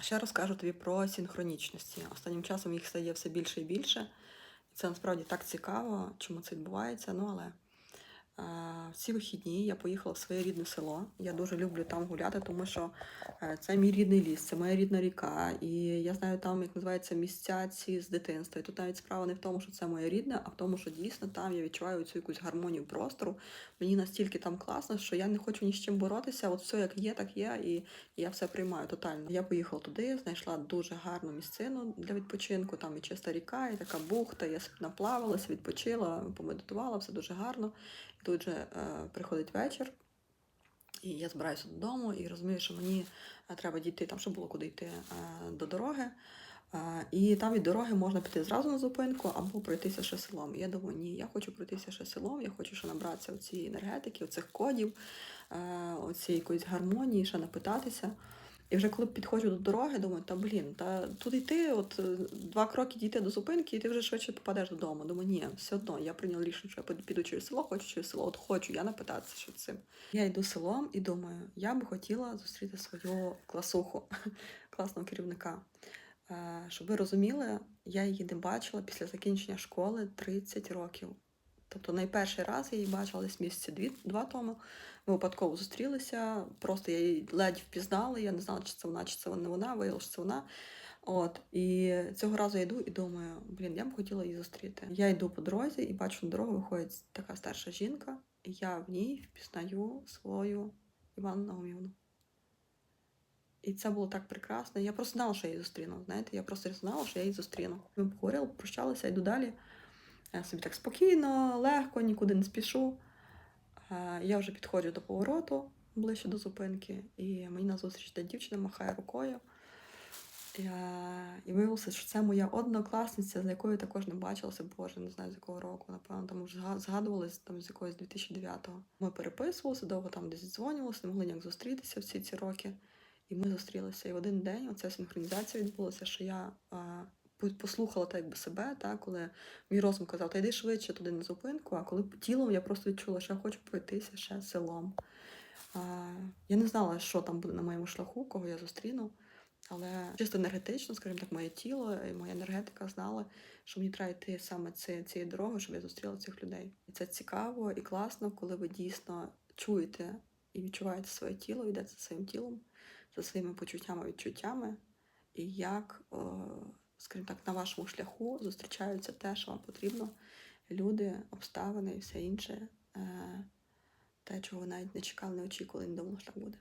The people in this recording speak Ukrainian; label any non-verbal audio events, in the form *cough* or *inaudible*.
Ще розкажу тобі про синхронічності. Останнім часом їх стає все більше і більше. І це насправді так цікаво, чому це відбувається. Ну але в ці вихідні я поїхала в своє рідне село. Я дуже люблю там гуляти, тому що е, це мій рідний ліс, це моя рідна ріка. І я знаю там, як називається, місця ці з дитинства. І тут навіть справа не в тому, що це моє рідне, а в тому, що дійсно там я відчуваю цю якусь гармонію простору. Мені настільки там класно, що я не хочу ні з чим боротися. От все як є, так є, і я все приймаю тотально. Я поїхала туди, знайшла дуже гарну місцину для відпочинку. Там і чиста ріка, і така бухта. Я наплавалася, відпочила, помедитувала, все дуже гарно. Тут же приходить вечір. І я збираюся додому і розумію, що мені треба дійти там, щоб було куди йти до дороги. І там від дороги можна піти зразу на зупинку або пройтися ще селом. Я думаю, ні, я хочу пройтися ще селом, я хочу ще набратися цієї енергетики, оцих кодів, оцієї якоїсь гармонії, ще напитатися. І вже коли підходжу до дороги, думаю, та блін, та тут йти, от е, два кроки дійти до зупинки, і ти вже швидше попадеш додому. Думаю, ні, все одно я прийняла рішення, що я піду- через село, хочу через село, от хочу я напитатися що цим. Я йду селом і думаю, я би хотіла зустріти свою класуху, *laughs* класного керівника. Е, Щоб ви розуміли, я її не бачила після закінчення школи 30 років. Тобто найперший раз я її бачила десь місяці два тому. Ми випадково зустрілися, просто я її ледь впізнала, я не знала, чи це вона, чи це не вона, виявилося, що це вона. От, і цього разу я йду і думаю, блін, я б хотіла її зустріти. Я йду по дорозі і бачу, на дорогу виходить така старша жінка, і я в ній впізнаю свою Івану Наумівну. І це було так прекрасно. Я просто знала, що я її зустріну. Знаєте, я просто знала, що я її зустріну. Ми поговорили, прощалися, йду далі. Я собі так спокійно, легко, нікуди не спішу. Я вже підходжу до повороту ближче до зупинки, і мені назустріч йде дівчина махає рукою. І виявилося, що це моя однокласниця, з якою також не бачилася, боже, не знаю з якого року, напевно, там вже згадувалися там з якогось 2009-го. Ми переписувалися, довго там десь дзвонювалися, не могли ніяк зустрітися всі ці роки. І ми зустрілися. І в один день оця синхронізація відбулася, що я послухала так якби себе, та, коли мій розум казав, та йди швидше туди на зупинку, а коли тілом я просто відчула, що я хочу пройтися ще селом. Я не знала, що там буде на моєму шляху, кого я зустріну. Але чисто енергетично, скажімо так, моє тіло і моя енергетика знала, що мені треба йти саме ці, цією дорогою, щоб я зустріла цих людей. І це цікаво і класно, коли ви дійсно чуєте і відчуваєте своє тіло, йдете за своїм тілом, за своїми почуттями, відчуттями, і як, скажімо так, на вашому шляху зустрічаються те, що вам потрібно, люди, обставини і все інше, е, те, чого ви навіть не чекали, не очікували, не думали, що так буде.